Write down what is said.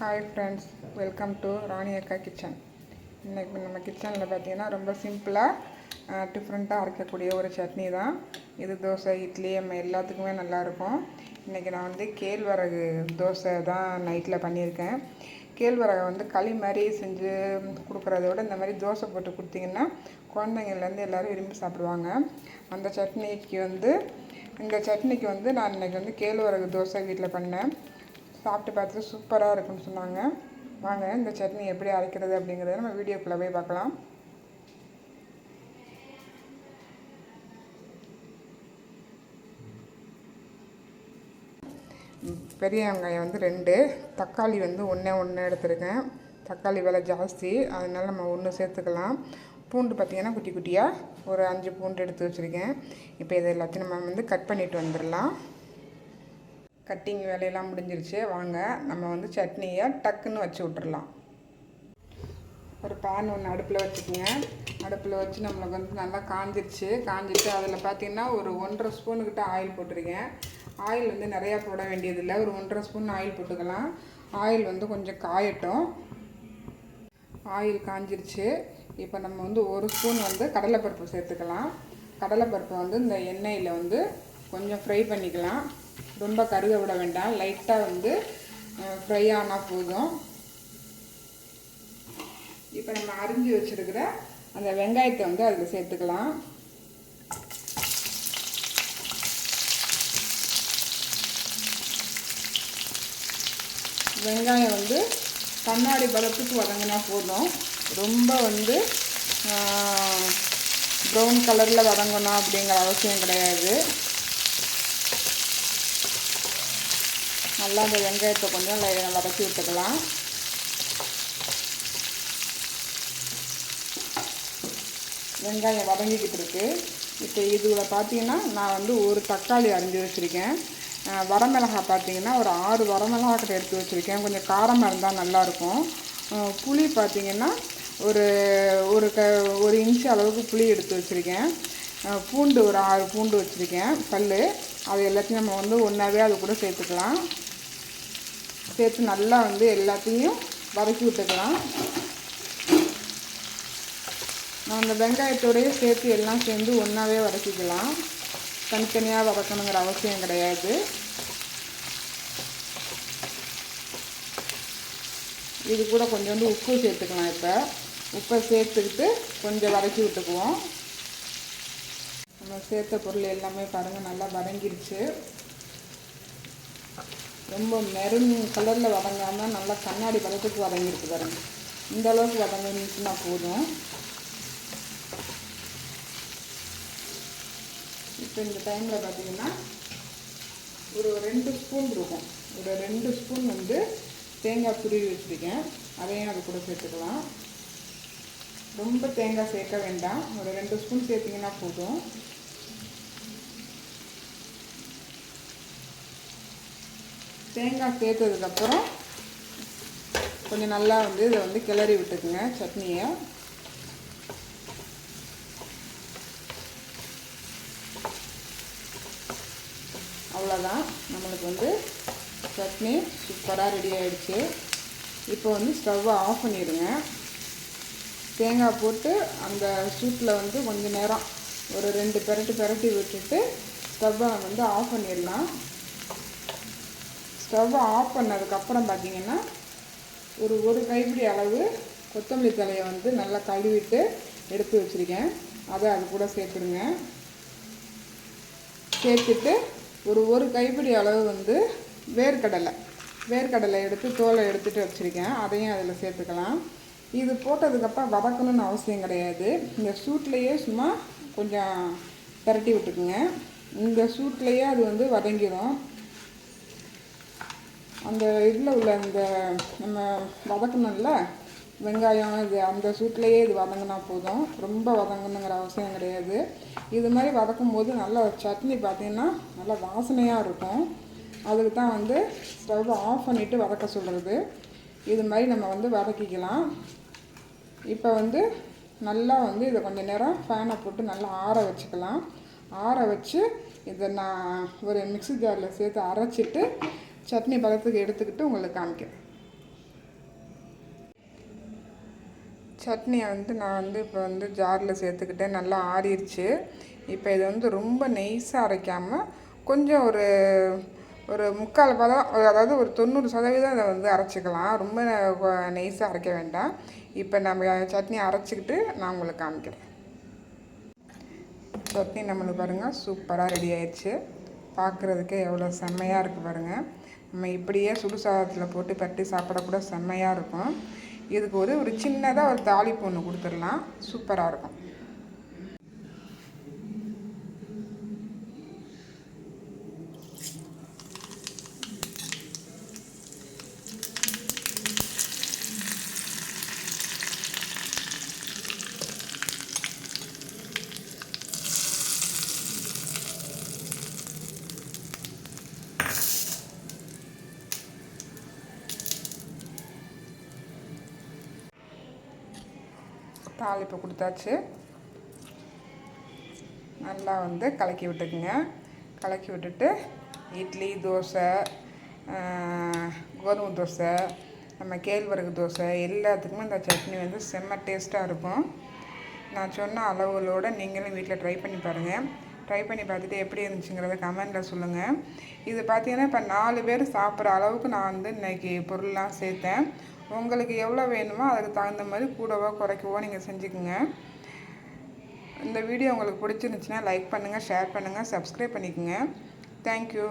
Hi friends welcome to Rani அக்கா kitchen இன்றைக்கி நம்ம கிச்சனில் பார்த்தீங்கன்னா ரொம்ப சிம்பிளாக டிஃப்ரெண்ட்டாக அரைக்கக்கூடிய ஒரு சட்னி தான். இது தோசை இட்லி நம்ம எல்லாத்துக்குமே நல்லாயிருக்கும். இன்றைக்கி நான் வந்து கேழ்வரகு தோசை தான் நைட்டில் பண்ணியிருக்கேன். கேழ்வரகை வந்து களி மாதிரி செஞ்சு கொடுக்குறத விட இந்த மாதிரி தோசை போட்டு கொடுத்தீங்கன்னா குழந்தைங்கள்லேருந்து எல்லோரும் விரும்பி சாப்பிடுவாங்க. அந்த சட்னிக்கு வந்து இந்த சட்னிக்கு வந்து நான் இன்றைக்கி வந்து கேழ்வரகு தோசை வீட்டில் பண்ணேன். சாப்பிட்டு பார்த்துட்டு சூப்பராக இருக்குன்னு சொன்னாங்க. வாங்க இந்த சட்னி எப்படி அரைக்கிறது அப்படிங்கிறத நம்ம வீடியோக்குள்ளே போய் பார்க்கலாம். பெரிய வெங்காயம் வந்து ரெண்டு தக்காளி வந்து ஒன்றே ஒன்று எடுத்துருக்கேன். தக்காளி விலை ஜாஸ்தி அதனால நம்ம ஒன்று சேர்த்துக்கலாம். பூண்டு பார்த்திங்கன்னா குட்டி குட்டியாக ஒரு அஞ்சு பூண்டு எடுத்து வச்சுருக்கேன். இப்போ இது எல்லாத்தையும் நம்ம வந்து கட் பண்ணிட்டு வந்துடலாம். கட்டிங் வேலையெல்லாம் முடிஞ்சிருச்சு. வாங்க நம்ம வந்து சட்னியை டக்குன்னு வச்சு விட்டுறலாம். ஒரு பேன் ஒன்று அடுப்பில் வச்சுக்கோங்க. அடுப்பில் வச்சு நம்மளுக்கு வந்து நல்லா காஞ்சிருச்சு. காஞ்சிட்டு அதில் பார்த்தீங்கன்னா ஒரு ஒன்றரை ஸ்பூனுக்கிட்ட ஆயில் போட்டிருக்கேன். ஆயில் வந்து நிறையா போட வேண்டியதில்லை. ஒரு ஒன்றரை ஸ்பூன் ஆயில் போட்டுக்கலாம். ஆயில் வந்து கொஞ்சம் காயட்டும். ஆயில் காஞ்சிருச்சு. இப்போ நம்ம வந்து ஒரு ஸ்பூன் வந்து கடலைப்பருப்பு சேர்த்துக்கலாம். கடலைப்பருப்பை வந்து இந்த எண்ணெயில் வந்து கொஞ்சம் ஃப்ரை பண்ணிக்கலாம். ரொம்ப கருக விட வேண்டாம். லைட்டாக வந்து ஃப்ரை ஆனால் போதும். இப்போ நம்ம அரிஞ்சு வச்சுருக்கிற அந்த வெங்காயத்தை வந்து அதில் சேர்த்துக்கலாம். வெங்காயம் வந்து கண்ணாடி பதத்துக்கு வதங்கினா போதும். ரொம்ப வந்து ப்ரௌன் கலரில் வதங்கணும் அப்படிங்கிற அவசியம் கிடையாது. நல்லா அந்த வெங்காயத்தை கொஞ்சம் நல்லா வதக்கி விட்டுக்கலாம். வெங்காயம் வதங்கிக்கிட்டு இருக்கு. இப்போ இதில் பார்த்தீங்கன்னா நான் வந்து ஒரு தக்காளி அரிஞ்சு வச்சுருக்கேன். வரமிளகா வரமிளகாய் பார்த்தீங்கன்னா ஒரு ஆறு வரமிளகாய் கிட்ட எடுத்து வச்சுருக்கேன். கொஞ்சம் காரமாக இருந்தால் நல்லாயிருக்கும் புளி பார்த்தீங்கன்னா ஒரு ஒரு க ஒரு இன்ச் அளவுக்கு புளி எடுத்து வச்சுருக்கேன். பூண்டு ஒரு ஆறு பூண்டு வச்சுருக்கேன். பல் அது எல்லாத்தையும் நம்ம வந்து ஒன்றாவே அது கூட சேர்த்துக்கலாம். சேர்த்து நல்லா வந்து எல்லாத்தையும் வதக்கி விட்டுக்கலாம். நான் அந்த வெங்காயத்தோடையே சேர்த்து எல்லாம் சேர்ந்து ஒன்றாவே வதக்கிக்கலாம். தனித்தனியாக வதக்கணுங்கிற அவசியம் கிடையாது. இது கூட கொஞ்சோண்டு உப்பு சேர்த்துக்கலாம் இப்போ. உப்பை சேர்த்துக்கிட்டு கொஞ்சம் வதக்கி விட்டுக்குவோம். நம்ம சேர்த்த பொருள் எல்லாமே பாருங்கள் நல்லா வதங்கிருச்சு. ரொம்ப மெரூன் கலரில் வதங்காமல் நல்லா கண்ணாடி பதத்துக்கு வதங்கிருக்கு பாருங்க. இந்த அளவுக்கு வதங்கினா போதும். இப்போ இந்த டைமில் பார்த்தீங்கன்னா ஒரு ரெண்டு ஸ்பூன் இருக்கும். ஒரு ரெண்டு ஸ்பூன் வந்து தேங்காய் துருவி வச்சுருக்கேன். அதையும் அது கூட சேர்த்துக்கலாம். ரொம்ப தேங்காய் சேர்க்க வேண்டாம். ஒரு ரெண்டு ஸ்பூன் சேர்த்திங்கன்னா போதும். தேங்காய் சேர்த்ததுக்கப்புறம் கொஞ்சம் நல்லா வந்து இதை வந்து கிளறி விட்டுக்குங்க சட்னியை. அவ்வளோதான் நம்மளுக்கு வந்து சட்னி சூப்பராக ரெடி ஆகிடுச்சு இப்போ வந்து ஸ்டவ்வை ஆஃப் பண்ணிடுங்க. தேங்காய் போட்டு அந்த சூட்டில் வந்து கொஞ்ச நேரம் ஒரு ரெண்டு பெரட்டு பெரட்டி விட்டுட்டு ஸ்டவ்வை வந்து ஆஃப் பண்ணிடலாம். ஸ்டவ் ஆஃப் பண்ணதுக்கப்புறம் பார்த்தீங்கன்னா ஒரு ஒரு கைப்பிடி அளவு கொத்தமல்லி தலையை வந்து நல்லா கழுவிட்டு எடுத்து வச்சுருக்கேன். அதை அது கூட சேர்த்துடுங்க. சேர்த்துட்டு ஒரு ஒரு கைப்பிடி அளவு வந்து வேர்க்கடலை. வேர்க்கடலை எடுத்து தோலை எடுத்துகிட்டு வச்சுருக்கேன். அதையும் அதில் சேர்த்துக்கலாம். இது போட்டதுக்கப்புறம் வதக்கணும்னு அவசியம் கிடையாது. இந்த சூட்லேயே சும்மா கொஞ்சம் பரட்டி விட்டுக்குங்க. இந்த சூட்லேயே அது வந்து வதங்கிடும் அந்த இதில் உள்ள இந்த நம்ம வதக்கணும்ல? வெங்காயம் இது அந்த சூட்லேயே இது வதங்கினா போதும். ரொம்ப வதங்கணுங்கிற அவசியம் கிடையாது. இது மாதிரி வதக்கும் போது நல்ல சட்னி பார்த்தீங்கன்னா நல்லா வாசனையாக இருக்கும். அதுக்கு தான் வந்து ஸ்டவ் ஆஃப் பண்ணிவிட்டு வதக்க சொல்கிறது இது மாதிரி நம்ம வந்து வதக்கிக்கலாம். இப்போ வந்து நல்லா வந்து இதை கொஞ்சம் நேரம் ஃபேனை போட்டு நல்லா ஆற வச்சுக்கலாம். ஆற வச்சு இதை நான் ஒரு மிக்ஸி ஜாரில் சேர்த்து அரைச்சிட்டு சட்னி பக்கத்துக்கு எடுத்துக்கிட்டு உங்களுக்கு காமிக்கிறேன். சட்னியை வந்து நான் வந்து இப்போ வந்து ஜாரில் சேர்த்துக்கிட்டேன். நல்லா ஆறிடுச்சு. இப்போ இது வந்து ரொம்ப நெய்ஸாக அரைக்காமல் கொஞ்சம் ஒரு ஒரு முக்கால் பதம் அதாவது ஒரு தொண்ணூறு சதவீதம் இதை வந்து அரைச்சிக்கலாம். ரொம்ப நெய்ஸாக அரைக்க வேண்டாம். இப்போ நம்ம சட்னி அரைச்சிக்கிட்டு நான் உங்களுக்கு காமிக்கிறேன். சட்னி நம்மளுக்கு பாருங்கள் சூப்பராக ரெடி ஆயிடுச்சு. பார்க்குறதுக்கே எவ்வளோ செம்மையாக இருக்குது பாருங்கள் நம்ம இப்படியே சுடு சாதத்தில் போட்டு பட்டி சாப்பிடக்கூட செம்மையாக இருக்கும். இதுக்கு ஒரு ஒரு சின்னதாக ஒரு தாளிப்பு ஒன்று கொடுத்துடலாம். சூப்பராக இருக்கும். தாளிப்பு கொடுத்தாச்சு. நல்லா வந்து கலக்கி விட்டுக்குங்க. கலக்கி விட்டுட்டு இட்லி தோசை கோதுமை தோசை நம்ம கேழ்வரகு தோசை எல்லாத்துக்குமே இந்த சட்னி வந்து செம்ம டேஸ்ட்டாக இருக்கும். நான் சொன்ன அளவுகளோடு நீங்களும் வீட்டில் ட்ரை பண்ணி பாருங்கள் ட்ரை பண்ணி பார்த்துட்டு எப்படி இருந்துச்சுங்கிறத கமெண்டில் சொல்லுங்கள் இது பார்த்தீங்கன்னா இப்போ நாலு பேர் சாப்பிட்ற அளவுக்கு நான் வந்து இன்றைக்கி பொருள்லாம் சேர்த்தேன். உங்களுக்கு எவ்வளோ வேணுமோ அதுக்கு தகுந்த மாதிரி கூடவோ குறைக்கவோ நீங்கள் செஞ்சுக்கோங்க. இந்த வீடியோ உங்களுக்கு பிடிச்சிருந்துச்சின்னா லைக் பண்ணுங்கள் ஷேர் பண்ணுங்கள் சப்ஸ்கிரைப் பண்ணிக்கோங்க. Thank you